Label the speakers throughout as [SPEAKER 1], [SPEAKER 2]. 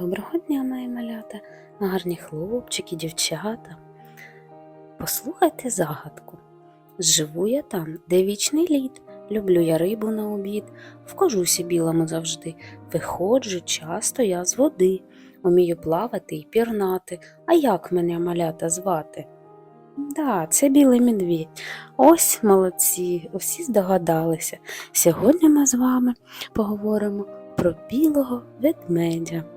[SPEAKER 1] Доброго дня, мої малята, гарні хлопчики, дівчата. Послухайте загадку. Живу я там, де вічний лід, люблю я рибу на обід, в кожусі білому завжди, виходжу часто я з води, умію плавати і пірнати, а як мене малята звати? Да, це білий медвідь. Ось молодці, усі здогадалися. Сьогодні ми з вами поговоримо про білого ведмедя.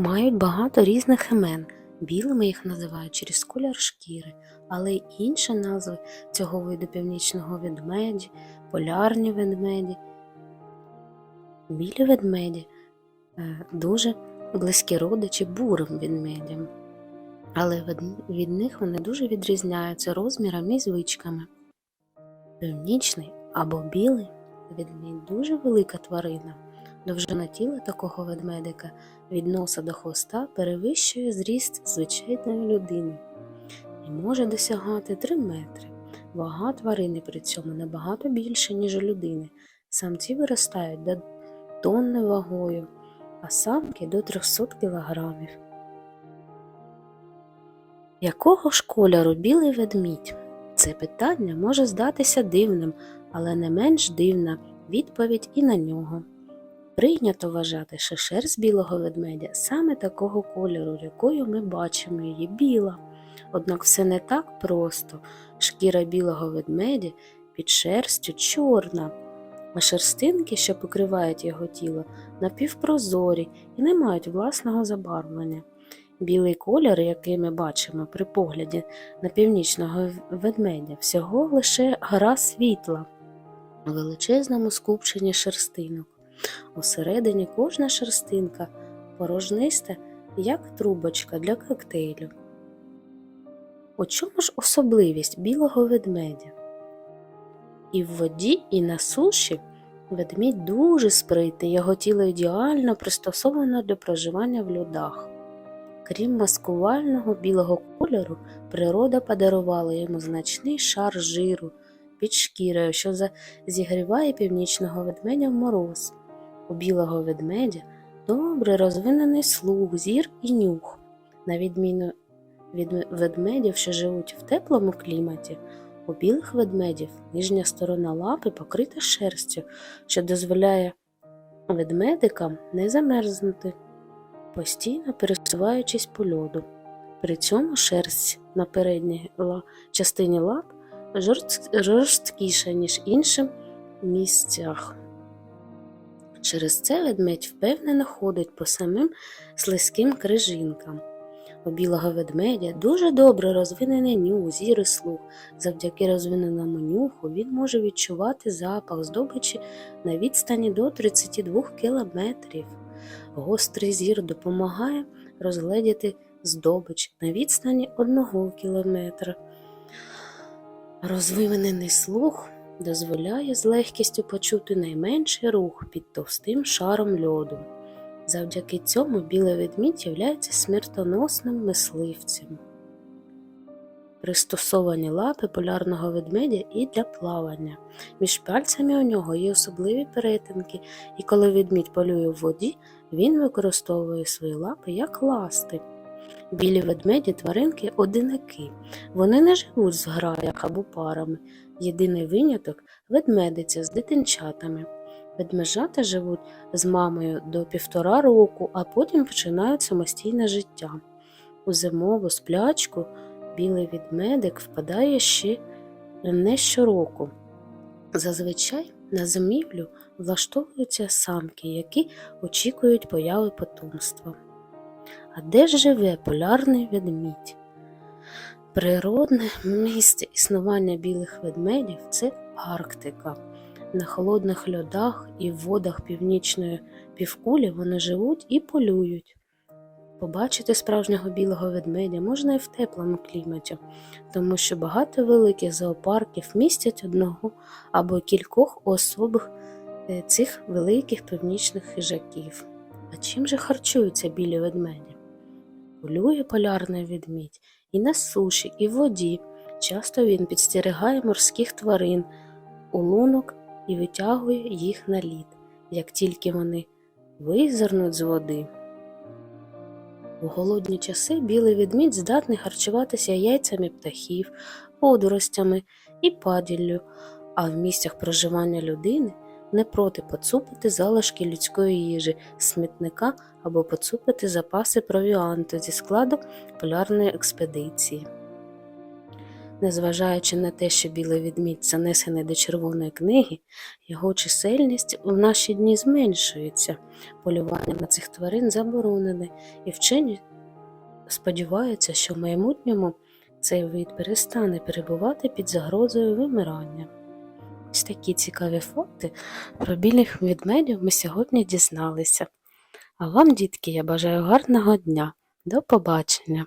[SPEAKER 1] Мають багато різних імен. Білими їх називають через колір шкіри, але й інші назви цього виду північного ведмеді, полярні ведмеді. Білі ведмеді е, дуже близькі родичі бурим ведмедям, але від, них вони дуже відрізняються розмірами і звичками. Північний або білий ведмідь дуже велика тварина. Довжина тіла такого ведмедика від носа до хвоста перевищує зріст звичайної людини і може досягати 3 метри. Вага тварини при цьому набагато більша, ніж у людини. Самці виростають до тонни вагою, а самки до 300 кілограмів. Якого ж кольору білий ведмідь? Це питання може здатися дивним, але не менш дивна відповідь і на нього. Прийнято вважати, що шерсть білого ведмедя саме такого кольору, якою ми бачимо її біла. Однак все не так просто. Шкіра білого ведмедя під шерстю чорна, а шерстинки, що покривають його тіло, напівпрозорі і не мають власного забарвлення. Білий колір, який ми бачимо при погляді на північного ведмедя, всього лише гра світла у величезному скупченні шерстинок. Усередині кожна шерстинка порожниста, як трубочка для коктейлю. У чому ж особливість білого ведмедя? І в воді, і на суші ведмідь дуже спритний, його тіло ідеально пристосовано для проживання в льодах. Крім маскувального білого кольору, природа подарувала йому значний шар жиру під шкірою, що зігріває північного ведмедя в мороз. У білого ведмедя добре розвинений слух, зір і нюх. На відміну від ведмедів, що живуть в теплому кліматі, у білих ведмедів нижня сторона лапи покрита шерстю, що дозволяє ведмедикам не замерзнути, постійно пересуваючись по льоду. При цьому шерсть на передній частині лап жорсткіша, ніж іншим місцях. Через це ведмедь впевнено ходить по самим слизьким крижинкам. У білого ведмедя дуже добре розвинений нюх, зір і слух. Завдяки розвиненому нюху він може відчувати запах здобичі на відстані до 32 кілометрів. Гострий зір допомагає розгледіти здобич на відстані 1 кілометра. Розвинений слух дозволяє з легкістю почути найменший рух під товстим шаром льоду. Завдяки цьому білий ведмідь являється смертоносним мисливцем. Пристосовані лапи полярного ведмедя і для плавання. Між пальцями у нього є особливі перетинки, і коли ведмідь полює в воді, він використовує свої лапи як ласти. Білі ведмеді тваринки одинаки. Вони не живуть в зграях або парами. Єдиний виняток ведмедиця з дитинчатами. Ведмежата живуть з мамою до півтора року, а потім починають самостійне життя. У зимову сплячку білий ведмедик впадає ще не щороку. Зазвичай на зимівлю влаштовуються самки, які очікують появи потомства. А де ж живе полярний ведмідь? Природне місце існування білих ведмедів це Арктика. На холодних льодах і в водах північної півкулі вони живуть і полюють. Побачити справжнього білого ведмедя можна і в теплому кліматі, тому що багато великих зоопарків містять одного або кількох особих е, цих великих північних хижаків. А чим же харчуються білі ведмеді? Полює полярний ведмідь і на суші, і в воді. Часто він підстерігає морських тварин у лунок і витягує їх на лід. Як тільки вони визирнуть з води, У голодні часи білий ведмідь здатний харчуватися яйцями птахів, водоростями і паділлю, а в місцях проживання людини не проти поцупити залишки людської їжі, смітника або поцупити запаси провіанту зі складу полярної експедиції. Незважаючи на те, що білий ведмідь занесений до Червоної книги, його чисельність в наші дні зменшується. Полювання на цих тварин заборонене, і вчені сподіваються, що в майбутньому цей вид перестане перебувати під загрозою вимирання. Ось такі цікаві факти про білих ведмедів ми сьогодні дізналися. А вам, дітки, я бажаю гарного дня. До побачення!